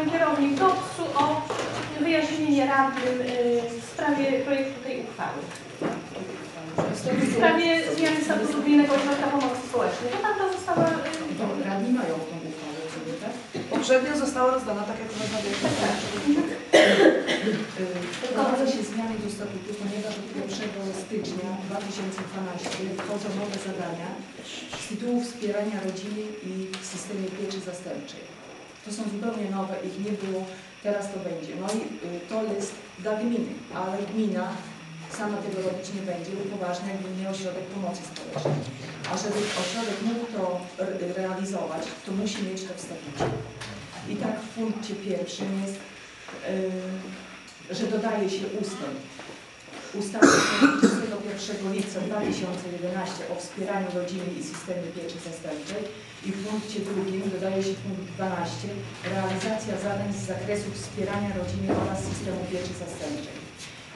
panią kierownik DOPS-u o wyjaśnienie radnym y, w sprawie projektu tej uchwały. W sprawie zmiany statutu Gminnego Ośrodka Pomocy Społecznej. To tamta została... y, To radni mają tą uchwałę, co nie tak? Poprzednio została rozdana, tak jak rozmawialiśmy. Wprowadza się zmiany do statutu, ponieważ od 1 stycznia 2012 wchodzą nowe zadania z tytułu wspierania rodziny i w systemie pieczy zastępczej. To są zupełnie nowe, ich nie było, teraz to będzie. No i y, to jest dla gminy, ale gmina sama tego robić nie będzie, bo poważny gminny ośrodek pomocy społecznej. A żeby ośrodek mógł to realizować, to musi mieć to w statucie. I tak w punkcie pierwszym jest, yy, że dodaje się ustęp. Ustawa 31 lipca 2011 o wspieraniu rodziny i systemie pieczy zastępczej i w punkcie drugim dodaje się punkt 12 realizacja zadań z zakresu wspierania rodziny oraz systemu pieczy zastępczej.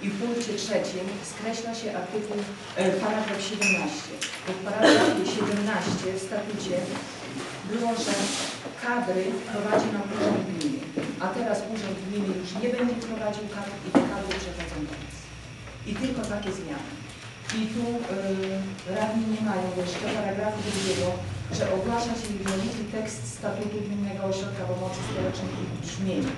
I w punkcie trzecim skreśla się artykuł, e, paragraf 17. Bo w paragrafie 17 w statucie było, że kadry prowadzi nam urząd gminy, a teraz urząd gminy już nie będzie prowadził kadr i te kadry przechodzą do nas. I tylko takie zmiany. I tu y, radni nie mają jeszcze paragrafu drugiego, że ogłasza się jednolity tekst statutu Gminnego Ośrodka Pomocy Społecznej i brzmienie.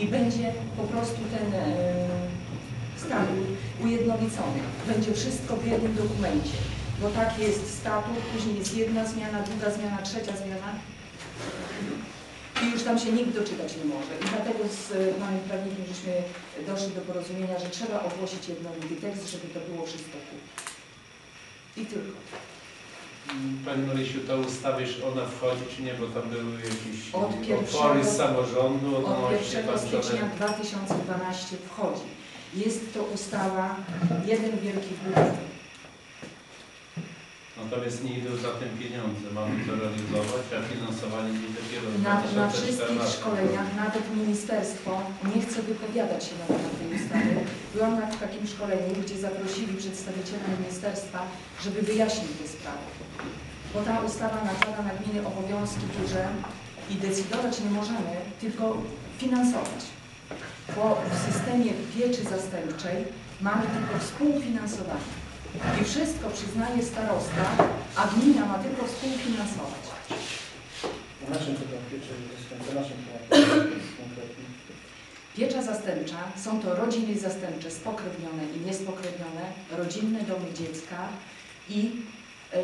I będzie po prostu ten y, statut ujednolicony. Będzie wszystko w jednym dokumencie. Bo tak jest statut, później jest jedna zmiana, druga zmiana, trzecia zmiana. I już tam się nikt doczytać nie może. I dlatego z panem prawnikiem żeśmy doszli do porozumienia, że trzeba ogłosić jednolity tekst, żeby to było wszystko. I tylko. Pani Marysiu, ta ustawa, już ona wchodzi czy nie, bo tam były jakieś Od opory z samorządu Od odnośnie 1 kończone. stycznia 2012 wchodzi. Jest to ustawa jeden wielki budżet. Natomiast nie idą za tym pieniądze. Mamy to realizować, a finansowanie nie dopiero Na, na wszystkich 2014. szkoleniach nawet ministerstwo nie chce wypowiadać się na temat tej ustawy. Byłam na takim szkoleniu, gdzie zaprosili przedstawiciela ministerstwa, żeby wyjaśnić te sprawy. Bo ta ustawa nakłada na gminy obowiązki duże i decydować nie możemy, tylko finansować. Bo w systemie pieczy zastępczej mamy tylko współfinansowanie. I wszystko przyznaje starosta, a gmina ma tylko współfinansować. Na tam piecze zastępcze? Na to konkretnie? Piecza zastępcza są to rodziny zastępcze spokrewnione i niespokrewnione, rodzinne domy dziecka i yy,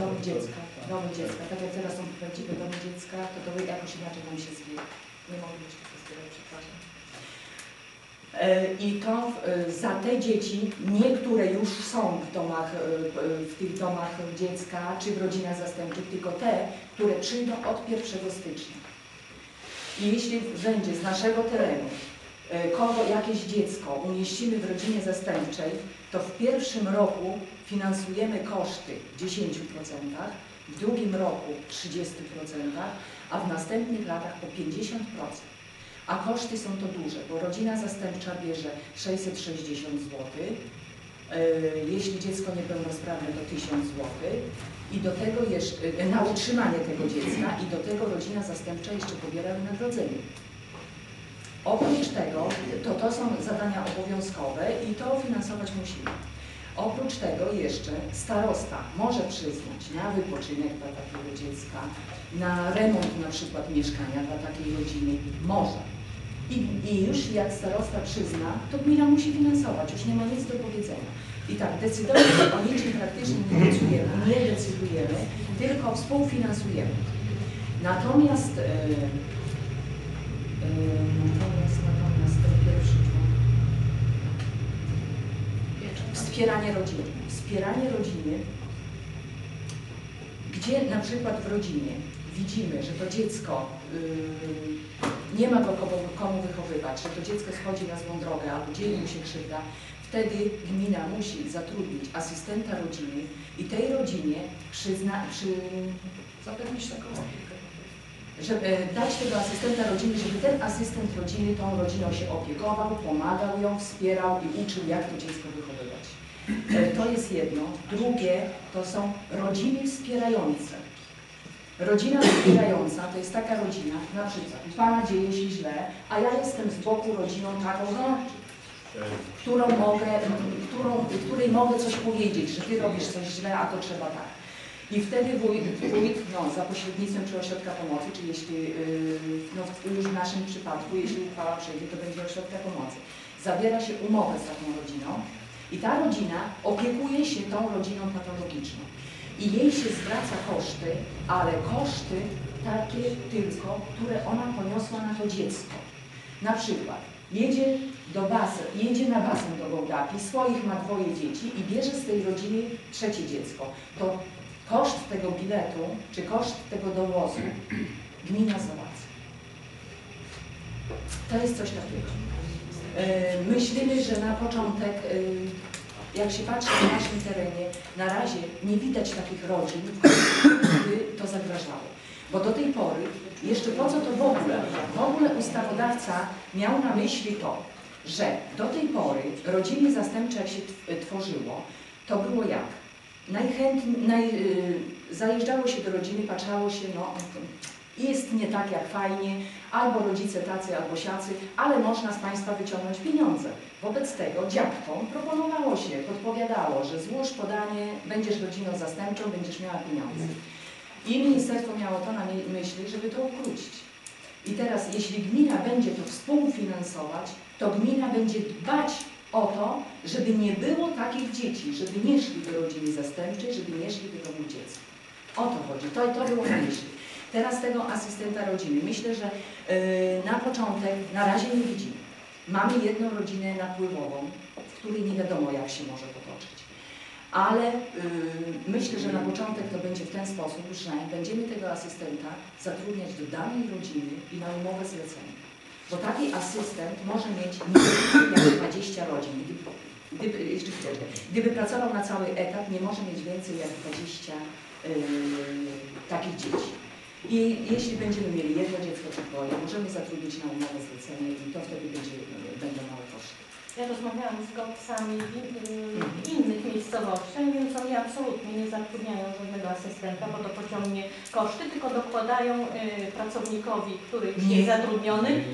domy dziecka. Domy dziecka. Tak jak teraz są prawdziwe domy dziecka, to to jakoś inaczej nam się zwie. Nie mogę jeszcze to zbierać, przepraszam. E, I to e, za te dzieci, niektóre już są w domach, e, w tych domach dziecka czy w rodzinach zastępczych, tylko te, które przyjdą od 1 stycznia. I jeśli będzie z naszego terenu kogo jakieś dziecko umieścimy w rodzinie zastępczej, to w pierwszym roku finansujemy koszty w 10%, w drugim roku 30%, a w następnych latach po 50%. A koszty są to duże, bo rodzina zastępcza bierze 660 zł, yy, jeśli dziecko niepełnosprawne to 1000 zł i do tego jeszcze, yy, na utrzymanie tego dziecka i do tego rodzina zastępcza jeszcze pobiera wynagrodzenie. Oprócz tego, to, to są zadania obowiązkowe i to finansować musimy. Oprócz tego jeszcze starosta może przyznać na wypoczynek dla takiego dziecka, na remont na przykład mieszkania dla takiej rodziny, może. I, I już jak starosta przyzna, to gmina musi finansować, już nie ma nic do powiedzenia. I tak, decydować o niczym praktycznie nie decydujemy, nie decydujemy, tylko współfinansujemy. Natomiast, e, e, natomiast, natomiast pierwszy Wspieranie rodziny. Wspieranie rodziny, gdzie na przykład w rodzinie widzimy, że to dziecko yy, nie ma go komu, komu wychowywać, że to dziecko schodzi na złą drogę albo dzieje mu się krzywda, wtedy gmina musi zatrudnić asystenta rodziny i tej rodzinie przyzna, przy, zapewnić taką opiekę. Żeby dać tego asystenta rodziny, żeby ten asystent rodziny tą rodziną się opiekował, pomagał ją, wspierał i uczył, jak to dziecko wychowywać. E, To jest jedno. Drugie to są rodziny wspierające. Rodzina wspierająca to jest taka rodzina, na przykład Pana dzieje się źle, a ja jestem z boku rodziną taką, no, którą mogę, którą, której mogę coś powiedzieć, że Ty robisz coś źle, a to trzeba tak. I wtedy wójt, wójt no, za pośrednictwem czy ośrodka pomocy, czy jeśli, yy, no, już w naszym przypadku, jeśli uchwała przejdzie, to będzie ośrodka pomocy, zawiera się umowę z taką rodziną i ta rodzina opiekuje się tą rodziną patologiczną. I jej się zwraca koszty, ale koszty takie tylko, które ona poniosła na to dziecko. Na przykład jedzie do basen, jedzie na basen do Gołdapi, swoich ma dwoje dzieci i bierze z tej rodziny trzecie dziecko. To koszt tego biletu, czy koszt tego dowozu gmina załatwia. To jest coś takiego. Yy, Myślimy, że na początek, yy, jak się patrzy na naszym terenie, na razie nie widać takich rodzin, by to zagrażało. Bo do tej pory, jeszcze po co to w ogóle? W ogóle ustawodawca miał na myśli to, że do tej pory rodziny zastępcze, jak się tw- tworzyło, to było jak? Najchętniej, naj, y, zajeżdżało się do rodziny, patrzało się, no jest nie tak jak fajnie, albo rodzice tacy, albo siacy, ale można z Państwa wyciągnąć pieniądze. Wobec tego dziadkom proponowało się, podpowiadało, że złóż podanie, będziesz rodziną zastępczą, będziesz miała pieniądze. I ministerstwo miało to na my- myśli, żeby to ukrócić. I teraz, jeśli gmina będzie to współfinansować, to gmina będzie dbać o to, żeby nie było takich dzieci, żeby nie szli do rodziny zastępczej, żeby nie szli do domu dziecka. O to chodzi, to, to było na myśli. Teraz tego asystenta rodziny. Myślę, że yy, na początek na razie nie widzimy. Mamy jedną rodzinę napływową, w której nie wiadomo jak się może potoczyć. Ale yy, myślę, że na początek to będzie w ten sposób, że będziemy tego asystenta zatrudniać do danej rodziny i na umowę zlecenia. Bo taki asystent może mieć nie więcej jak 20 rodzin. Gdyby, jeszcze gdyby pracował na cały etat, nie może mieć więcej jak 20 yy, takich dzieci. I jeśli będziemy mieli jedno dziecko czy dwoje, możemy zatrudnić na umowę zlecenie i to wtedy będzie, będą małe koszty. Ja rozmawiałam z GOPS-ami w w innych miejscowościach, więc oni absolutnie nie zatrudniają żadnego asystenta, bo to pociągnie koszty, tylko dokładają y, pracownikowi, który już Nie. jest zatrudniony.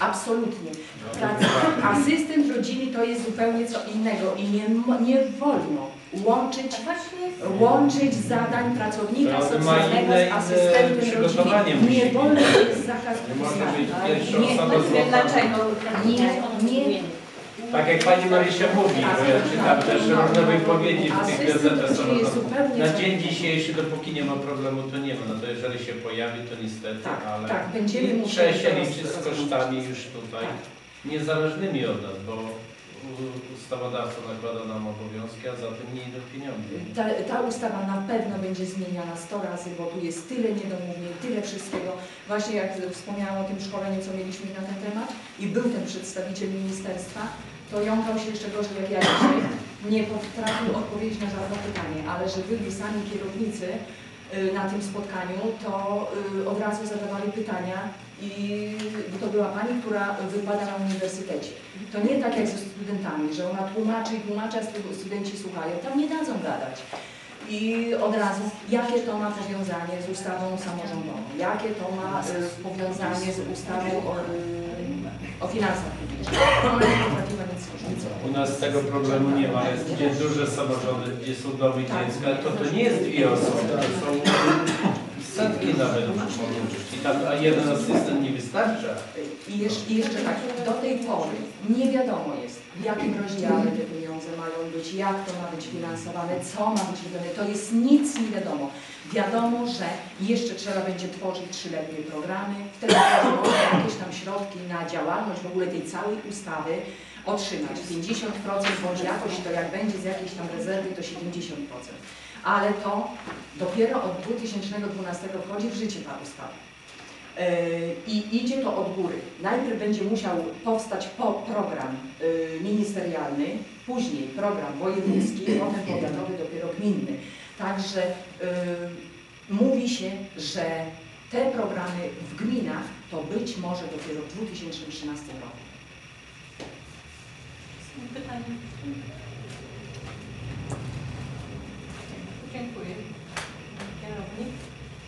Absolutnie. Praca, asystent rodziny to jest zupełnie co innego i nie, nie wolno łączyć, łączyć zadań pracownika socjalnego inne- z asystentem rodziny. Nie wolno, jest zakaz Nie Nie, dlaczego. Nie, nie. Tak jak Pani Marysia mówi, bo ja czytam też różne wypowiedzi w tych gazetach samorządowych. Na dzień dzisiejszy, dopóki nie ma problemu, to nie ma. No to jeżeli się pojawi, to niestety, Tak, ale tak, będziemy się liczyć z kosztami już tutaj, Tak. niezależnymi od nas, bo ustawodawca nakłada nam obowiązki, a za tym nie idą pieniądze. Ta, ta ustawa na pewno będzie zmieniana 100 razy, bo tu jest tyle niedomówień, tyle wszystkiego. Właśnie jak wspomniałam o tym szkoleniu, co mieliśmy na ten temat i był ten przedstawiciel ministerstwa, to jąkał się jeszcze gorzej jak ja dzisiaj. Nie potrafił odpowiedzieć na żadne pytanie, ale że byli sami kierownicy na tym spotkaniu, to y, od razu zadawali pytania i to była pani, która wykłada na uniwersytecie. To nie tak jak ze studentami, że ona tłumaczy i tłumaczy, a stu- studenci słuchają. Tam nie dadzą gadać. I od razu, jakie to ma powiązanie z ustawą samorządową, jakie to ma y, powiązanie z ustawą o, y, o finansach publicznych. Ona nie potrafiła nic skorzystać. U nas tego problemu nie ma. Jest gdzie duże samorządy, gdzie są domy Tak. dziecka, to to nie jest dwie osoby, to są setki nawet mogą być. I tam a jeden asystent nie wystarcza. I jeszcze, I jeszcze tak, do tej pory nie wiadomo jest, w jakim rozdziale pieniądze mają być, jak to ma być finansowane, co ma być robione. To jest nic nie wiadomo. Wiadomo, że jeszcze trzeba będzie tworzyć trzyletnie programy, wtedy można jakieś tam środki na działalność w ogóle tej całej ustawy otrzymać. 50% bądź jakoś to jak będzie z jakiejś tam rezerwy to 70%. Ale to dopiero od 2012 wchodzi w życie ta ustawa. Yy, I idzie to od góry. Najpierw będzie musiał powstać po program yy, ministerialny, później program wojewódzki, potem powiatowy, dopiero gminny. Także yy, mówi się, że te programy w gminach to być może dopiero w 2013 roku. Pytanie. Dziękuję. Kierownik.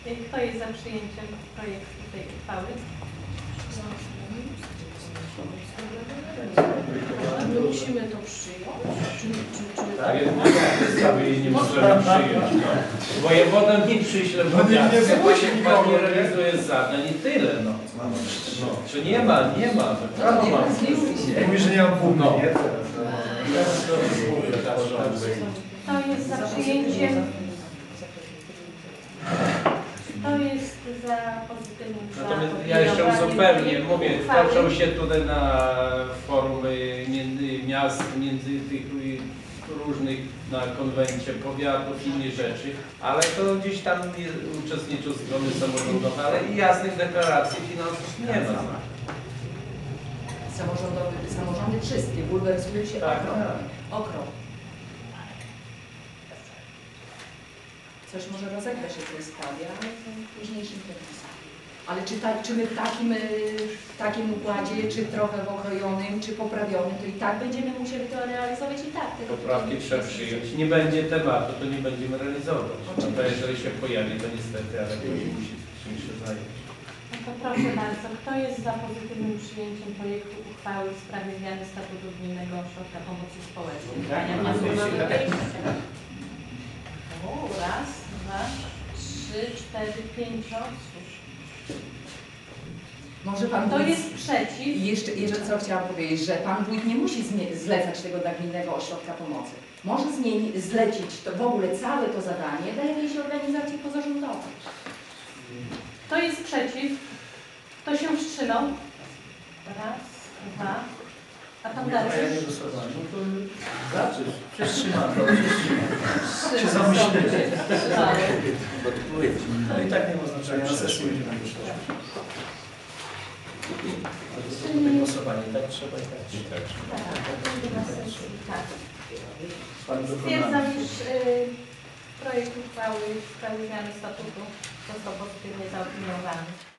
Y, Kto jest za przyjęciem projektu tej uchwały? My musimy to przyjąć? Czy, czy, czy Tak, podstawie jej nie możemy przyjąć. No. Wojewoda nie przyśle powiatu, nie zgłosi pan nie realizuje zadań i tyle, no. no. Czy nie ma, nie ma. No, nie ma. Mówi, że nie mam pół No. to jest za przyjęciem? Kto jest za pozytywnym Natomiast ja projektu mówię, toczą się tutaj na forum y, między miast, między tych y, różnych na konwencie powiatów i innych rzeczy, ale to gdzieś tam uczestniczą strony samorządowe, ale i jasnych deklaracji finansów nie ma. samorządowy, samorządy wszystkie bulwersują się Tak, okrom. tak. Coś może rozegra się w tej sprawie, ale w późniejszym terminie. Ale czy, tak, czy my w takim, y, w takim układzie, czy trochę w okrojonym, czy poprawionym, to i tak będziemy musieli to realizować i tak. Tego Poprawki trzeba przyjąć. Nie będzie tematu, to nie będziemy realizować. No to jeżeli się pojawi, to niestety, ale ktoś musi czymś się zająć. No to proszę bardzo, kto jest za pozytywnym przyjęciem projektu uchwały w sprawie zmiany statutu Gminnego Ośrodka Pomocy Społecznej? Mamy wejście. O, Raz, dwa, trzy, cztery, pięć osób. Może pan wójt- jest przeciw? I jeszcze, jeszcze co chciałam powiedzieć, że pan wójt nie musi zlecać tego dla gminnego ośrodka pomocy. Może zmieni- zlecić to w ogóle całe to zadanie dla jakiejś organizacji pozarządowej. Kto jest przeciw? Kto się wstrzymał? Raz, dwa. A tam A ja dalej? nie głosowałem. No to zaczysz. Przetrzymam, to Się zamyślimy. Wstrzymały. No i tak nie ma znaczenia, na sesji będziemy głosować. Ale to te głosowanie, tak trzeba i tak trzeba. Tak, to będzie na sesji, tak. Pan Stwierdzam, iż y, projekt uchwały w sprawie zmiany statutu został pozytywnie zaopiniowany.